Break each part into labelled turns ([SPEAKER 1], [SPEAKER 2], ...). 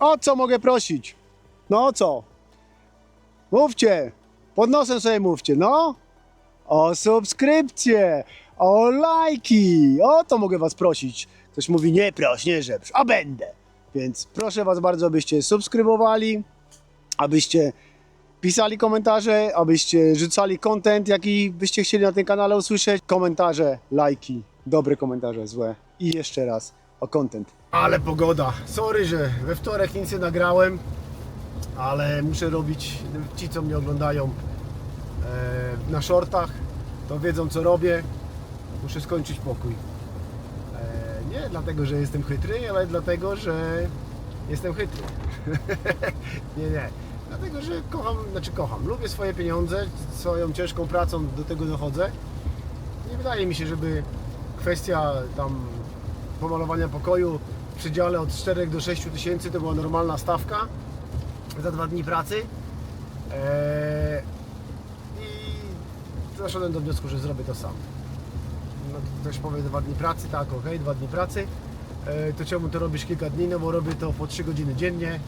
[SPEAKER 1] O co mogę prosić? No o co? Mówcie. Pod nosem sobie mówcie, no. O subskrypcję, o lajki. O to mogę was prosić. Ktoś mówi nie proś, nie żebrz, a będę. Więc proszę was bardzo, abyście subskrybowali, abyście pisali komentarze, abyście rzucali content, jaki byście chcieli na tym kanale usłyszeć. Komentarze, lajki, dobre komentarze, złe. I jeszcze raz o content. Ale pogoda. Sorry, że we wtorek nic nie nagrałem, ale muszę robić, ci co mnie oglądają e, na shortach, to wiedzą co robię. Muszę skończyć pokój. E, nie dlatego, że jestem chytry, ale dlatego, że jestem chytry. nie, nie. Dlatego, że kocham, znaczy kocham, lubię swoje pieniądze, swoją ciężką pracą do tego dochodzę. Nie wydaje mi się, żeby kwestia tam pomalowania pokoju przedziale od 4 do 6 tysięcy to była normalna stawka za dwa dni pracy. Eee, I doszedłem do wniosku, że zrobię to sam. No, ktoś powie dwa dni pracy, tak, ok, dwa dni pracy. Eee, to czemu to robisz kilka dni? No bo robię to po 3 godziny dziennie, eee,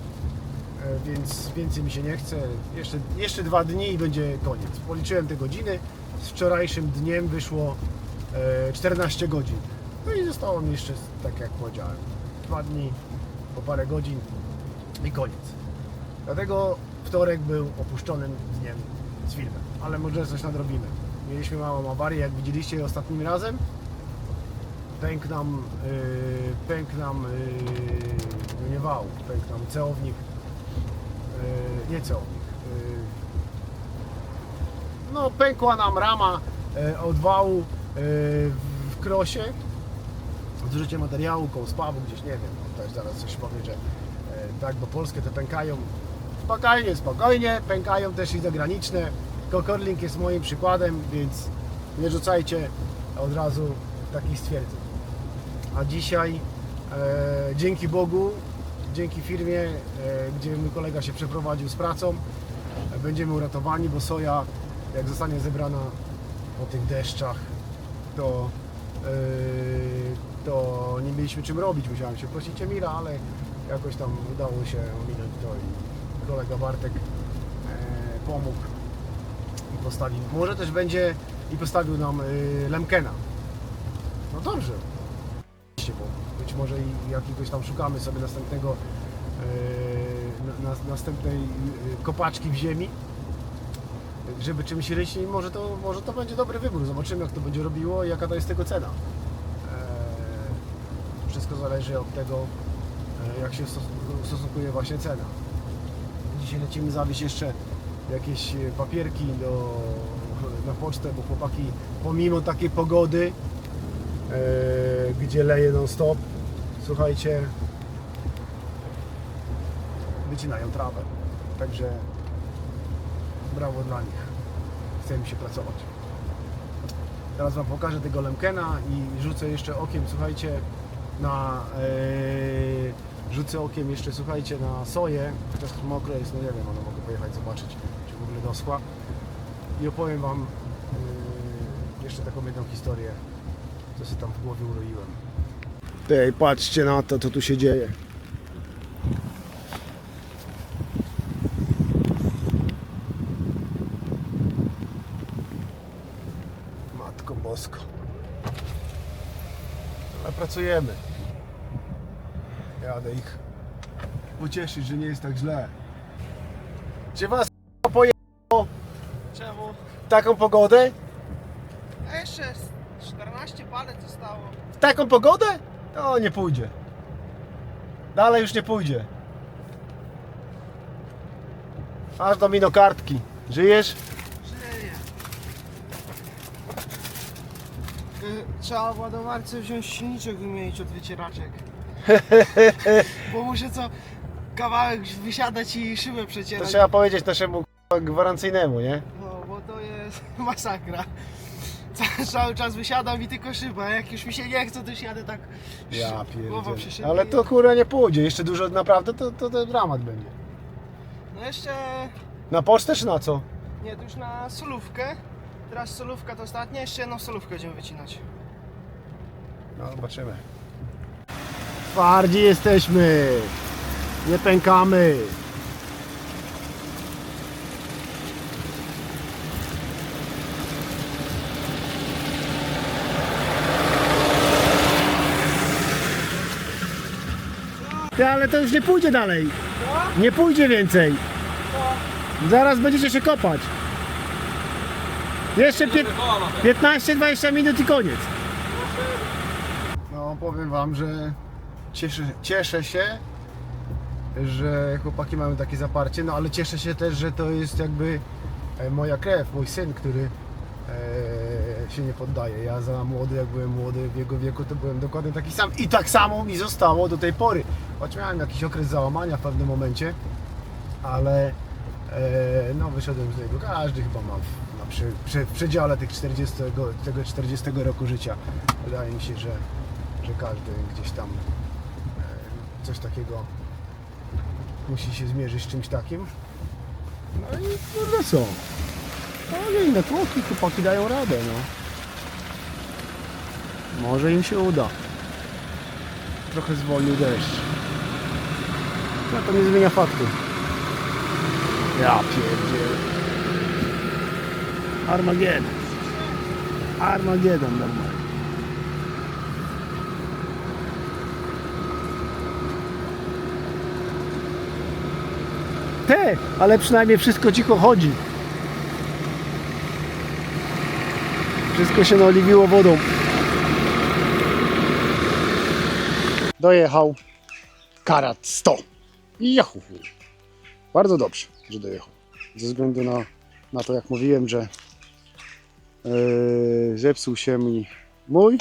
[SPEAKER 1] więc więcej mi się nie chce. Jeszcze, jeszcze dwa dni i będzie koniec. Policzyłem te godziny. Z wczorajszym dniem wyszło e, 14 godzin. No i zostało mi jeszcze, tak jak powiedziałem, dwa dni, po parę godzin i koniec. Dlatego wtorek był opuszczonym dniem z filmem, ale może coś nadrobimy. Mieliśmy małą awarię, jak widzieliście ostatnim razem. Pękł nam, yy, nam, yy, nie wał, pękł nam ceownik, yy, nie ceownik, yy, no pękła nam rama e, od wału e, w krosie. Zużycie materiału, koło spawu gdzieś, nie wiem, też zaraz coś powie, że e, tak, bo polskie te pękają spokojnie, spokojnie, pękają też i zagraniczne. Kokorlink jest moim przykładem, więc nie rzucajcie od razu takich stwierdzeń. A dzisiaj e, dzięki Bogu, dzięki firmie, e, gdzie mój kolega się przeprowadził z pracą, e, będziemy uratowani, bo soja jak zostanie zebrana po tych deszczach, to, to nie mieliśmy czym robić. Musiałem się prosić Emira, ale jakoś tam udało się ominąć to i kolega Bartek e, pomógł i postawił. Może też będzie i postawił nam e, Lemkena. No dobrze. Bo być może i jakiegoś tam szukamy sobie następnego na, na, następnej kopaczki w ziemi żeby czymś ryć i może to, może to będzie dobry wybór. Zobaczymy jak to będzie robiło i jaka to jest tego cena. Eee, wszystko zależy od tego, e, jak się stos- stosunkuje właśnie cena. Dzisiaj lecimy zawieźć jeszcze jakieś e, papierki do, na pocztę, bo chłopaki pomimo takiej pogody, e, gdzie leje non stop, słuchajcie, wycinają trawę. Także brawo dla nich. Chce mi się pracować. Teraz Wam pokażę tego Lemkena i rzucę jeszcze okiem, słuchajcie, na... Yy, rzucę okiem jeszcze, słuchajcie, na soję. Chociaż mokro jest, no nie wiem, ale mogę pojechać zobaczyć, czy w ogóle doschła. I opowiem Wam yy, jeszcze taką jedną historię, co sobie tam w głowie uroiłem. Tej, patrzcie na to, co tu się dzieje. Pracujemy. Jadę ich pocieszyć, że nie jest tak źle. Czy was pojechało
[SPEAKER 2] Czemu?
[SPEAKER 1] taką pogodę?
[SPEAKER 2] A jeszcze z 14 palet zostało.
[SPEAKER 1] W taką pogodę? To nie pójdzie. Dalej już nie pójdzie. Aż do minokartki. Żyjesz?
[SPEAKER 2] Żyje. Y, Trzeba w ładowarce wziąć silniczek wymienić od wycieraczek. Bo muszę co kawałek wysiadać i szybę
[SPEAKER 1] To
[SPEAKER 2] przecierać.
[SPEAKER 1] trzeba powiedzieć naszemu k***a, gwarancyjnemu, nie?
[SPEAKER 2] No, bo to jest masakra. Ca- Cały czas wysiadam i tylko szyba. Jak już mi się nie chce, to już jadę tak
[SPEAKER 1] Ja
[SPEAKER 2] głową
[SPEAKER 1] pierdzielę.
[SPEAKER 2] przy
[SPEAKER 1] Ale to kurwa nie pójdzie. Jeszcze dużo naprawdę to, to, to dramat będzie.
[SPEAKER 2] No jeszcze...
[SPEAKER 1] Na pocztę czy na co?
[SPEAKER 2] Nie, to już na solówkę. Teraz solówka to ostatnia, jeszcze jedną solówkę będziemy wycinać.
[SPEAKER 1] No zobaczymy. Twardzi jesteśmy. Nie pękamy. Ty, ale to już nie pójdzie dalej. Nie pójdzie więcej. Zaraz będziecie się kopać. Jeszcze pię- 15-20 minut i koniec. No powiem wam, że cieszę, cieszę się, że chłopaki mają takie zaparcie, no ale cieszę się też, że to jest jakby e, moja krew, mój syn, który e, się nie poddaje. Ja za młody, jak byłem młody w jego wieku, to byłem dokładnie taki sam i tak samo mi zostało do tej pory. Choć miałem jakiś okres załamania w pewnym momencie, ale e, no wyszedłem z niego. Każdy chyba ma przy, przy, przedziale tych 40, tego 40 roku życia. Wydaje mi się, że, że każdy gdzieś tam e, coś takiego musi się zmierzyć z czymś takim. No i kurde co? No inne tłoki, chłopaki dają radę, no. Może im się uda. Trochę zwolnił deszcz. No to nie zmienia faktu. Ja pierdzielę. Armageddon. Armageddon normalnie. Te, ale przynajmniej wszystko cicho chodzi. Wszystko się naoliwiło wodą. Dojechał karat 100. Jahu. Bardzo dobrze, że dojechał. Ze względu na, na to, jak mówiłem, że yy, zepsuł się mi mój.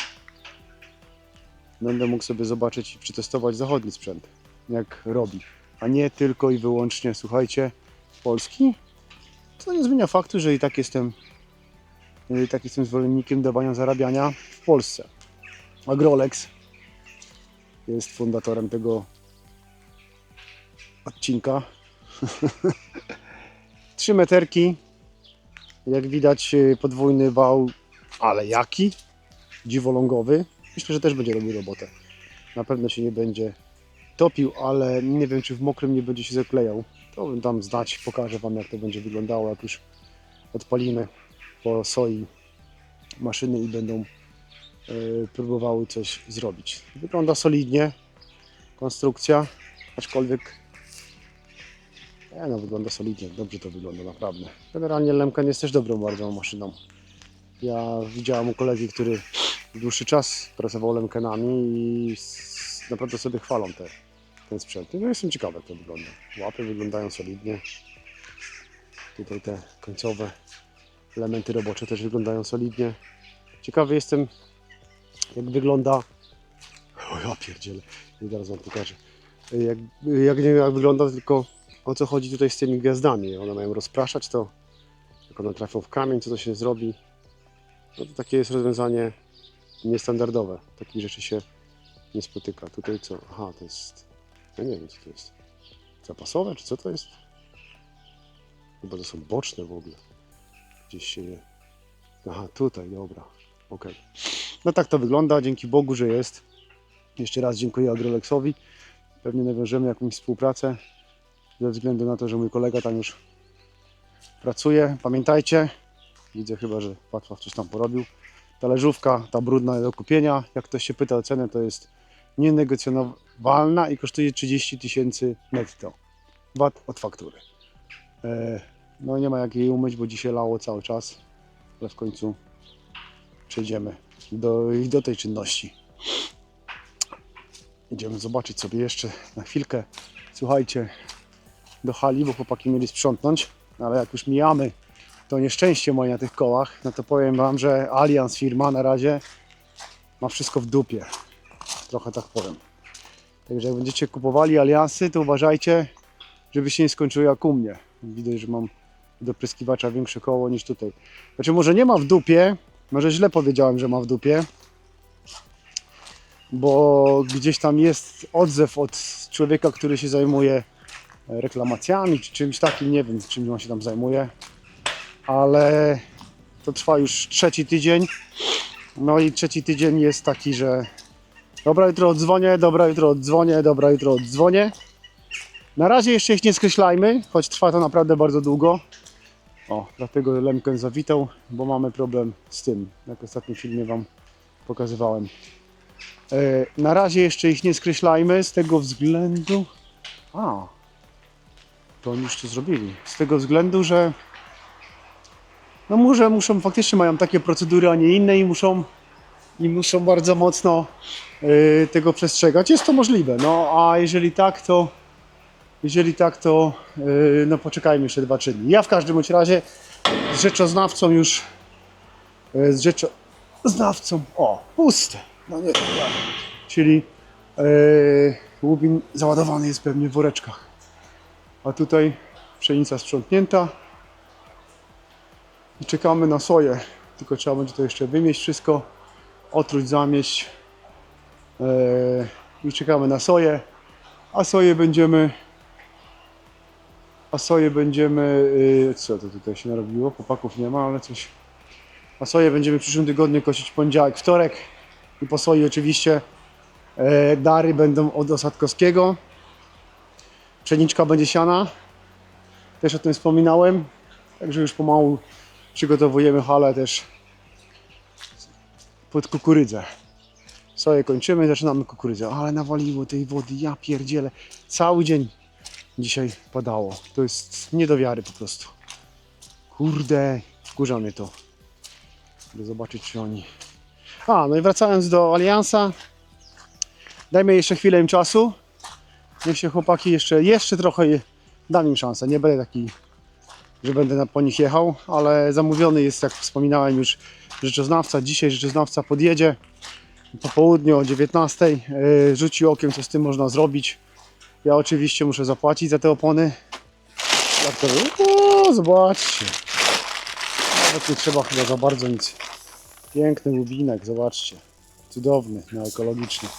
[SPEAKER 1] Będę mógł sobie zobaczyć i przetestować zachodni sprzęt, jak robi. A nie tylko i wyłącznie, słuchajcie, polski. Co nie zmienia faktu, że i tak jestem, i tak jestem zwolennikiem dawania zarabiania w Polsce. Agrolex jest fundatorem tego odcinka. Trzy meterki. Jak widać y, podwójny wał, ale jaki? Dziwolągowy. Myślę, że też będzie robił robotę. Na pewno się nie będzie topił, ale nie wiem czy w mokrym nie będzie się zaklejał. To bym tam znać, pokażę Wam jak to będzie wyglądało, jak już odpalimy po soi maszyny i będą y, próbowały coś zrobić. Wygląda solidnie konstrukcja, aczkolwiek nie no, wygląda solidnie, dobrze to wygląda naprawdę. Generalnie Lemken jest też dobrą bardzo maszyną. Ja widziałem u kolegi, który dłuższy czas pracował Lemkenami i naprawdę sobie chwalą te, ten sprzęt. No jestem ciekawy jak to wygląda. Łapy wyglądają solidnie. Tutaj te końcowe elementy robocze też wyglądają solidnie. Ciekawy jestem jak wygląda o ja pierdzielę, I zaraz wam pokażę jak, jak nie wiem jak wygląda, tylko o co chodzi tutaj z tymi gwiazdami. One mają rozpraszać to, jak one trafią w kamień, co to się zrobi. No to takie jest rozwiązanie niestandardowe. Takich rzeczy się nie spotyka. Tutaj co? Aha, to jest. Ja nie wiem co to jest. Zapasowe, czy co to jest? Chyba to są boczne w ogóle. Gdzieś się je. Aha, tutaj, dobra. Okej. No tak to wygląda. Dzięki Bogu, że jest. Jeszcze raz dziękuję Agrolexowi. Pewnie nawiążemy jakąś współpracę ze względu na to, że mój kolega tam już pracuje. Pamiętajcie, widzę chyba, że Patwaw coś tam porobił. Talerzówka, ta brudna do kupienia, jak ktoś się pyta o cenę, to jest nienegocjonowalna i kosztuje 30 tysięcy netto. VAT od faktury. E, No nie ma jak jej umyć, bo dzisiaj lało cały czas, ale w końcu przejdziemy do, do tej czynności. Idziemy zobaczyć sobie jeszcze na chwilkę. Słuchajcie, do hali, bo chłopaki mieli sprzątnąć, ale jak już mijamy to nieszczęście moje na tych kołach, no to powiem Wam, że Allianz firma na razie ma wszystko w dupie. Trochę tak powiem. Także jak będziecie kupowali Alliansy, to uważajcie, żeby się nie skończyło jak u mnie. Widać, że mam do pryskiwacza większe koło niż tutaj. Znaczy może nie ma w dupie, może źle powiedziałem, że ma w dupie, bo gdzieś tam jest odzew od człowieka, który się zajmuje reklamacjami czy czymś takim, nie wiem czym on się tam zajmuje, ale to trwa już trzeci tydzień. No i trzeci tydzień jest taki, że dobra jutro odzwonię, dobra jutro odzwonię, dobra jutro odzwonię. Na razie jeszcze ich nie skreślajmy, choć trwa to naprawdę bardzo długo. O, dlatego Lemken zawitał, bo mamy problem z tym, jak w ostatnim filmie Wam pokazywałem. E, na razie jeszcze ich nie skreślajmy z tego względu... A, to oni już to zrobili. Z tego względu, że no może muszą, faktycznie mają takie procedury, a nie inne i muszą, i muszą bardzo mocno y, tego przestrzegać. Jest to możliwe, no a jeżeli tak, to jeżeli tak, to y, no poczekajmy jeszcze dwa, trzy dni. Ja w każdym bądź razie z rzeczoznawcą już y, z rzeczoznawcą, o, puste, no nie, czyli y, łubin załadowany jest pewnie w woreczkach. A tutaj pszenica sprzątnięta. I czekamy na soję. Tylko trzeba będzie to jeszcze wymieść wszystko, otruć, zamieść. Eee, I czekamy na soję. A soję będziemy. A soję będziemy. Yy, co to tutaj się narobiło? Chłopaków nie ma, ale coś. A soję będziemy w przyszłym tygodniu kosić poniedziałek, wtorek. I po soi oczywiście e, dary będą od Osadkowskiego. Pszeniczka będzie siana. Też o tym wspominałem. Także już pomału przygotowujemy halę też pod kukurydzę. Soję kończymy, zaczynamy kukurydzę. Ale nawaliło tej wody, ja pierdzielę. Cały dzień dzisiaj padało. To jest nie do wiary po prostu. Kurde, wkurza mnie to. By zobaczyć czy oni... A, no i wracając do Aliansa. Dajmy jeszcze chwilę im czasu. Niech się chłopaki jeszcze, jeszcze trochę dam im szansę. Nie będę taki, że będę na, po nich jechał, ale zamówiony jest, jak wspominałem już, rzeczoznawca. Dzisiaj rzeczoznawca podjedzie po południu o 19. Yy, rzuci okiem, co z tym można zrobić. Ja oczywiście muszę zapłacić za te opony. Jak to o, zobaczcie. Nawet nie trzeba chyba za bardzo nic. Piękny łubinek, zobaczcie. Cudowny, no ekologiczny.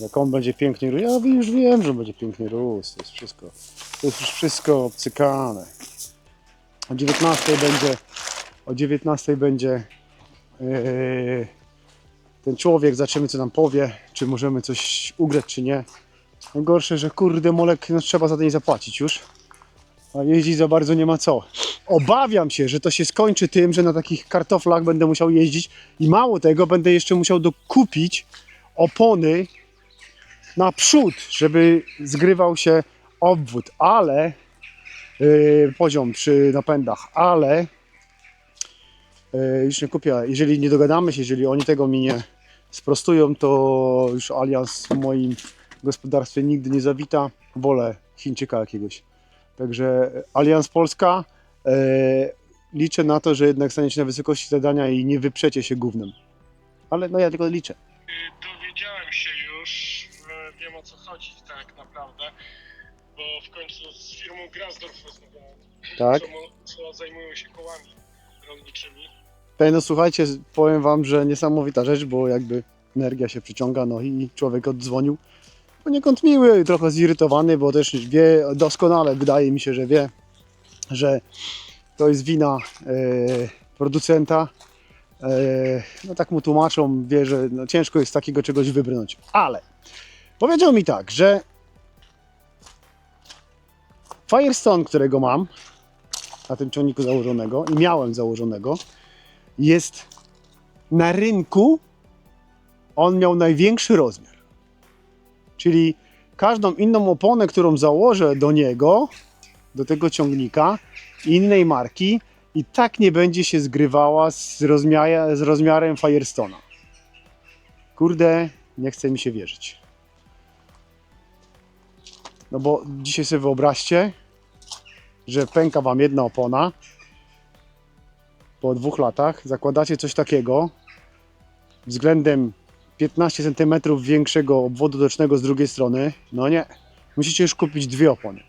[SPEAKER 1] Jak on będzie pięknie rósł, ja już wiem, że będzie pięknie rósł. To jest wszystko, to jest już wszystko obcykane. O 19 będzie, o 19 będzie yy, ten człowiek, zobaczymy co nam powie, czy możemy coś ugrać, czy nie. Najgorsze, że kurde molek, no trzeba za to nie zapłacić już. A jeździć za bardzo nie ma co. Obawiam się, że to się skończy tym, że na takich kartoflach będę musiał jeździć i mało tego, będę jeszcze musiał dokupić opony na przód, żeby zgrywał się obwód, ale yy, poziom przy napędach, ale yy, już nie kupię. Jeżeli nie dogadamy się, jeżeli oni tego mi nie sprostują, to już Alias w moim gospodarstwie nigdy nie zawita. Wolę Chińczyka jakiegoś. Także Alians Polska yy, liczę na to, że jednak staniecie na wysokości zadania i nie wyprzecie się gównem. Ale no ja tylko liczę.
[SPEAKER 3] O co chodzi tak naprawdę, bo w końcu z firmą Grasdorf rozmawiałem,
[SPEAKER 1] Tak?
[SPEAKER 3] co, mo- co zajmują się kołami rolniczymi.
[SPEAKER 1] Ej, no słuchajcie, powiem wam, że niesamowita rzecz, bo jakby energia się przyciąga, no i człowiek oddzwonił. Poniekąd miły, trochę zirytowany, bo też wie doskonale, wydaje mi się, że wie, że to jest wina e, producenta. E, no tak mu tłumaczą, wie, że no, ciężko jest takiego czegoś wybrnąć. Ale powiedział mi tak, że Firestone, którego mam na tym ciągniku założonego i miałem założonego, jest na rynku, on miał największy rozmiar. Czyli każdą inną oponę, którą założę do niego, do tego ciągnika, innej marki, i tak nie będzie się zgrywała z, rozmiar, z rozmiarem Firestone'a. Kurde, nie chce mi się wierzyć. No bo dzisiaj sobie wyobraźcie, że pęka wam jedna opona, po dwóch latach zakładacie coś takiego względem 15 cm większego obwodu docznego z drugiej strony, no nie, musicie już kupić dwie opony.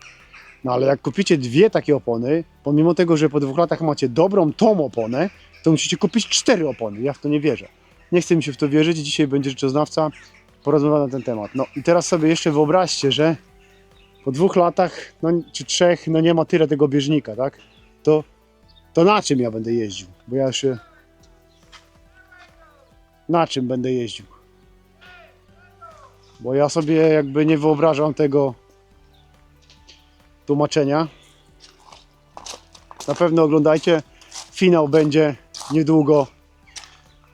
[SPEAKER 1] No ale jak kupicie dwie takie opony, pomimo tego, że po dwóch latach macie dobrą tą oponę, to musicie kupić cztery opony. Ja w to nie wierzę. Nie chce mi się w to wierzyć. Dzisiaj będzie rzeczoznawca porozmawia na ten temat. No i teraz sobie jeszcze wyobraźcie, że po dwóch latach, no, czy trzech, no nie ma tyle tego bieżnika, tak? To to na czym ja będę jeździł? Bo ja się. Na czym będę jeździł? Bo ja sobie jakby nie wyobrażam tego. tłumaczenia. Na pewno oglądajcie. Finał będzie niedługo.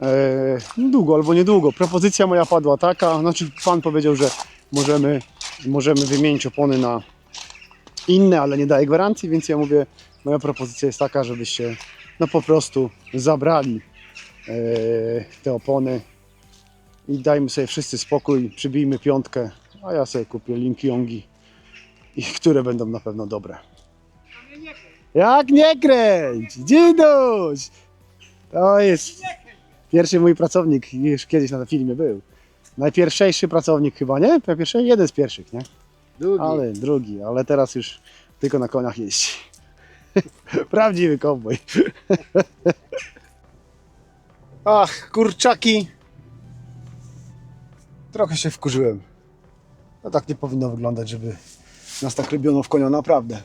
[SPEAKER 1] E, niedługo albo niedługo. Propozycja moja padła taka, znaczy pan powiedział, że możemy, możemy wymienić opony na inne, ale nie daje gwarancji, więc ja mówię, moja propozycja jest taka, żebyście no po prostu zabrali e, te opony i dajmy sobie wszyscy spokój, przybijmy piątkę, a ja sobie kupię Linkyongi, i które będą na pewno dobre. Jak nie kręć! Dziduś! To jest pierwszy mój pracownik, już kiedyś na tym filmie był. Najpierwszejszy pracownik chyba, nie? Pierwszy, jeden z pierwszych, nie?
[SPEAKER 2] Drugi.
[SPEAKER 1] Ale drugi, ale teraz już tylko na koniach jeździ. Prawdziwy kowboj. Ach, kurczaki. Trochę się wkurzyłem. No tak nie powinno wyglądać, żeby nas tak robiono w konia, naprawdę.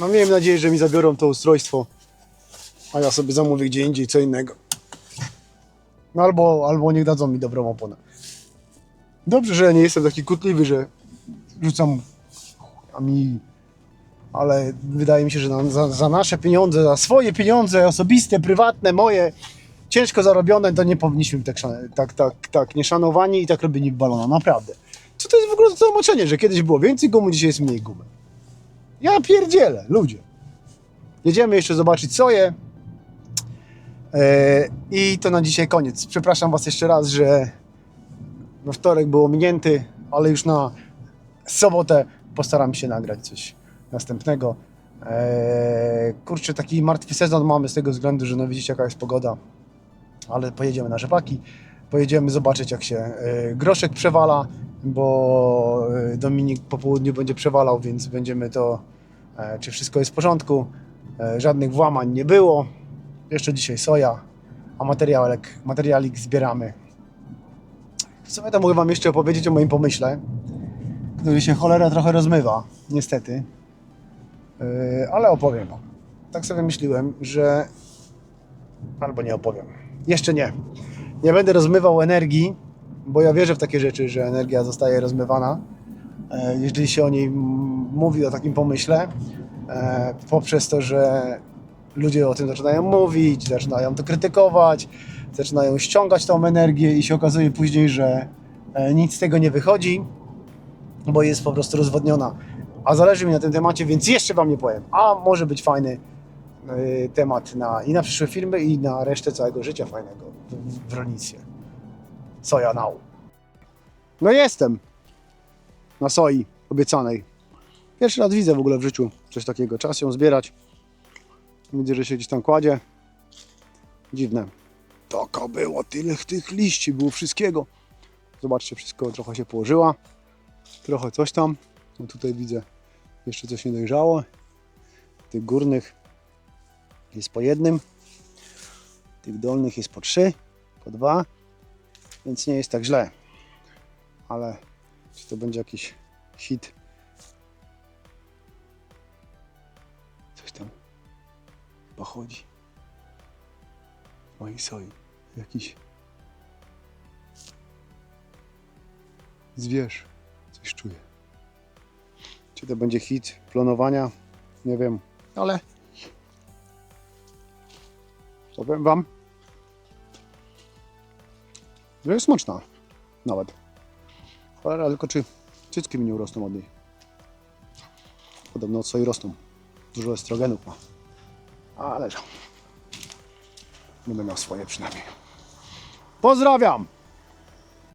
[SPEAKER 1] No miałem nadzieję, że mi zabiorą to ustrojstwo, a ja sobie zamówię gdzie indziej co innego. No albo, albo niech dadzą mi dobrą oponę. Dobrze, że ja nie jestem taki kutliwy, że rzucam mi ale wydaje mi się, że na, za, za nasze pieniądze, za swoje pieniądze osobiste, prywatne, moje, ciężko zarobione, to nie powinniśmy tak, tak, tak, tak nieszanowani i tak robieni balona, naprawdę. Co to jest w ogóle za tłumaczenie, że kiedyś było więcej gumy, dzisiaj jest mniej gumy? Ja pierdzielę, ludzie. Jedziemy jeszcze zobaczyć soję. E, I to na dzisiaj koniec. Przepraszam Was jeszcze raz, że we wtorek był ominięty, ale już na sobotę postaram się nagrać coś następnego. Eee, kurczę, taki martwy sezon mamy z tego względu, że no widzicie jaka jest pogoda, ale pojedziemy na rzepaki, pojedziemy zobaczyć jak się e, groszek przewala, bo e, Dominik po południu będzie przewalał, więc będziemy to, e, czy wszystko jest w porządku, e, żadnych włamań nie było, jeszcze dzisiaj soja, a materiałek, materialik zbieramy. W sumie to mogę Wam jeszcze opowiedzieć o moim pomyśle, który się cholera trochę rozmywa, niestety. Yy, ale opowiem. Tak sobie myśliłem, że. Albo nie opowiem. Jeszcze nie. Nie będę rozmywał energii, bo ja wierzę w takie rzeczy, że energia zostaje rozmywana. E, Jeżeli się o niej mówi, o takim pomyśle, e, poprzez to, że ludzie o tym zaczynają mówić, zaczynają to krytykować, zaczynają ściągać tą energię i się okazuje później, że e, nic z tego nie wychodzi bo jest po prostu rozwodniona. A zależy mi na tym temacie, więc jeszcze Wam nie powiem. A może być fajny y, temat na, i na przyszłe filmy, i na resztę całego życia fajnego w, w rolnictwie. Soja. No jestem na soi obiecanej. Pierwszy raz widzę w ogóle w życiu coś takiego. Czas ją zbierać. Widzę, że się gdzieś tam kładzie. Dziwne. Taka było, tyle tych liści, było wszystkiego. Zobaczcie, wszystko trochę się położyła trochę coś tam. No tutaj widzę jeszcze coś nie dojrzało. Tych górnych jest po jednym. Tych dolnych jest po trzy, po dwa. Więc nie jest tak źle. Ale czy to będzie jakiś hit? Coś tam chyba chodzi. Mojej soi. Jakiś zwierz. Coś czuję. Czy to będzie hit planowania? Nie wiem, ale powiem Wam, że jest smaczna. Nawet. Cholera, tylko czy cycki mi nie urosną od niej. Podobno od soi rosną. Dużo estrogenów ma. Ale Będę miał swoje przynajmniej. Pozdrawiam!